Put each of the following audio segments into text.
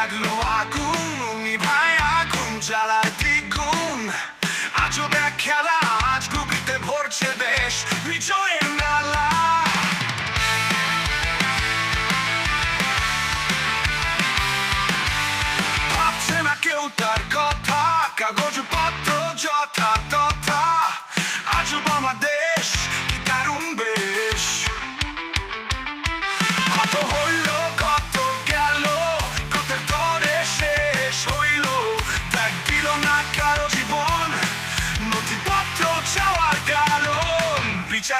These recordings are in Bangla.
লাগল আগুন নিভাই আগুন জ্বালা দ্বিগুণ আজও খেলা আজ গুপিতে ভরছে দেশ বিজয়ের নালা ভাবছে না কেউ তার কথা কাগজ পত্র যথা তথা আজও আমাদের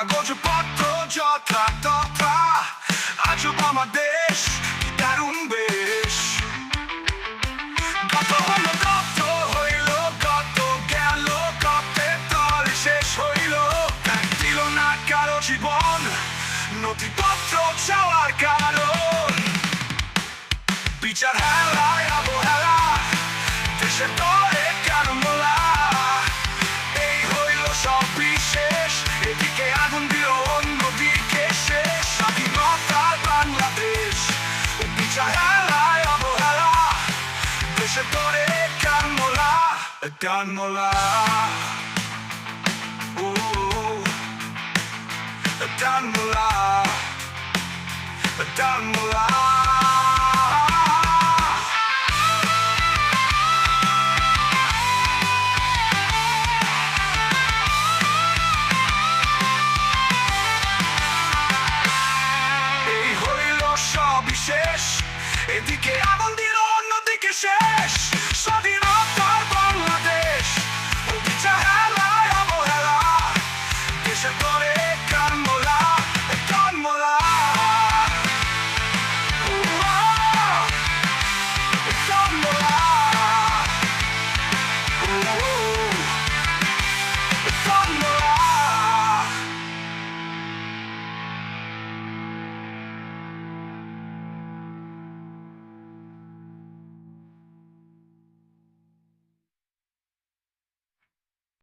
যথা তথা আজব আমার দেশ কি দারুণ বেশ কত হলো কত হইল কত গেল কতে তল শেষ হইল ত্যাগ দিল না কারও জীবন নথিপত্র চাওয়ার কারণ বিচার হেলায় অবহেলা দেশের তরে কেন মোলা এই Sahara ja Bohara Deşe dore kan mola Kan mola Kan mola Kan mola শেষ এদিকে আগুন দিল অন্যদিকে শেষ। স্বাধীনতার বাংলাদেশ অভিচার হেলায় অবহেলা। দেশের দরে কান্ড